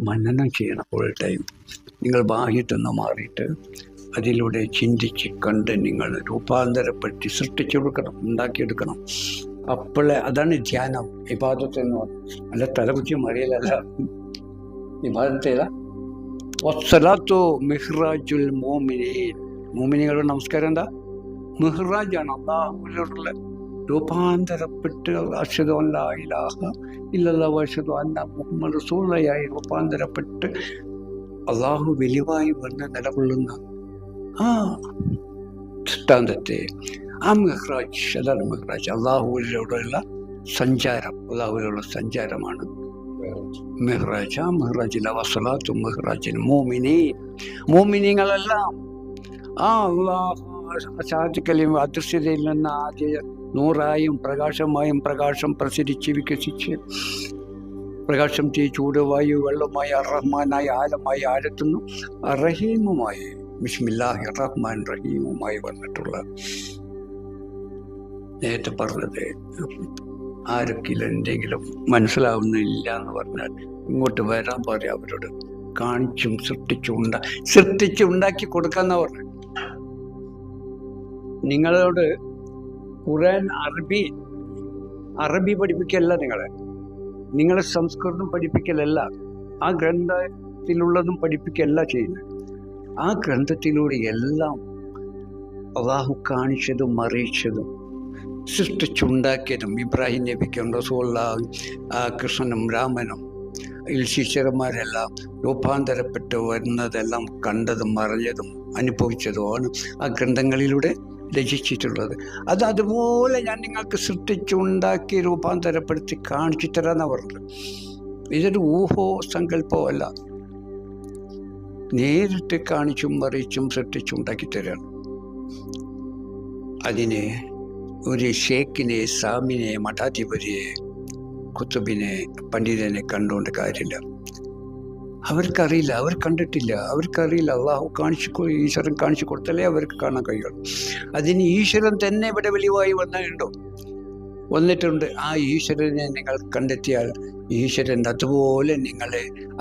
മനനം ചെയ്യണം full time. നിങ്ങൾ ബാഹ്യത്തുനിന്ന് മാറിയിട്ട് അതിലൂടെ ചിന്തിച്ച് കണ്ട് നിങ്ങൾ രൂപാന്തരപ്പെട്ട് സൃഷ്ടിച്ചു കൊടുക്കണം ഉണ്ടാക്കിയെടുക്കണം. അപ്പോഴേ അതാണ് ധ്യാനം. എന്ന് പറയുന്നത് അല്ല തലകുറ്റി മറിയലല്ല ഇബാദത്ത് ഏതാ? വസ്സലാത്തു മിഹ്റാജുൽ മോമിനികളുടെ നമസ്കാരം എന്താ? മിഹ്റാജാണ്. അള്ളാഹുലുള്ള രൂപാന്തരപ്പെട്ട് അഷദു അല്ലാ ഇലാഹ ഇല്ലല്ലാ വഷദു അന്ന മുഹമ്മദ് റസൂള്ളയായി രൂപാന്തരപ്പെട്ട് അള്ളാഹു വെളിവായി വന്ന് നിലകൊള്ളുന്ന ആ ദൃഷ്ടാന്തത്തെ ആ മെഹ്റാജ് അതാണ് മെഹ്റാജ് അള്ളാഹുവിലൂടെയുള്ള സഞ്ചാരം അള്ളാഹുവിലുള്ള സഞ്ചാരമാണ് മെഹ്റാജ് ആ മെഹ്റാജിലെ വസലാത്തും മെഹ്റാജിന് മോമിനി മോമിനിങ്ങളെല്ലാം ആ അള്ളാഹു സാധിക്കലും അദൃശ്യതയിൽ നിന്ന് ആദ്യ നൂറായും പ്രകാശമായും പ്രകാശം പ്രസരിച്ച് വികസിച്ച് പ്രകാശം തീ ചൂട് വായു വെള്ളമായി അറഹ്മാനായി ആലമായി ആഴത്തുന്നു റഹീമുമായി ബിസ്മില്ലാഹി റഹ്മാൻ റഹീമുമായി വന്നിട്ടുള്ള നേരത്തെ പറഞ്ഞത് ആരൊക്കെയും എന്തെങ്കിലും മനസ്സിലാവുന്നില്ല എന്ന് പറഞ്ഞാൽ ഇങ്ങോട്ട് വരാൻ പറയാം. അവരോട് കാണിച്ചും സൃഷ്ടിച്ചും ഉണ്ടാ സൃഷ്ടിച്ചുണ്ടാക്കി കൊടുക്കാന്നാ പറഞ്ഞു നിങ്ങളോട് ഖുറാൻ അറബി അറബി പഠിപ്പിക്കല്ല നിങ്ങളെ. നിങ്ങളെ സംസ്കൃതം പഠിപ്പിക്കലല്ല. ആ ഗ്രന്ഥത്തിലുള്ളതും പഠിപ്പിക്കല്ല ചെയ്യുന്നത്. ആ ഗ്രന്ഥത്തിലൂടെ എല്ലാം അള്ളാഹു കാണിച്ചതും അറിയിച്ചതും സൃഷ്ടിച്ചുണ്ടാക്കിയതും ഇബ്രാഹിം നബിക്കും റസൂള്ള കൃഷ്ണനും രാമനും ശിഷ്യന്മാരെല്ലാം രൂപാന്തരപ്പെട്ട് വരുന്നതെല്ലാം കണ്ടതും അറിഞ്ഞതും അനുഭവിച്ചതുമാണ് ആ ഗ്രന്ഥങ്ങളിലൂടെ രചിച്ചിട്ടുള്ളത്. അത് അതുപോലെ ഞാൻ നിങ്ങൾക്ക് സൃഷ്ടിച്ചുണ്ടാക്കി രൂപാന്തരപ്പെടുത്തി കാണിച്ചു തരാമെന്നാണ് പറഞ്ഞത്. ഇതൊരു ഊഹോ സങ്കല്പമല്ല നേരിട്ട് കാണിച്ചും മറിച്ചും സൃഷ്ടിച്ചുണ്ടാക്കി തരാണ്. അതിനെ ഒരു ഷേക്കിനെ സാമിനെ മഠാധിപതിയെ കുത്തുബിനെ പണ്ഡിതനെ കണ്ടുകൊണ്ട് കാര്യമില്ല. അവർക്കറിയില്ല അവർ കണ്ടിട്ടില്ല. അവർക്കറിയില്ല അള്ളാഹു കാണിച്ചു ഈശ്വരൻ കാണിച്ചു കൊടുത്താലേ അവർക്ക് കാണാൻ കഴിയുള്ളൂ. അതിന് ഈശ്വരൻ തന്നെ ഇവിടെ വെളിവായി വന്നിട്ടുണ്ടോ? വന്നിട്ടുണ്ട്. ആ ഈശ്വരനെ നിങ്ങൾ കണ്ടെത്തിയാൽ ഈശ്വരൻ അതുപോലെ നിങ്ങളെ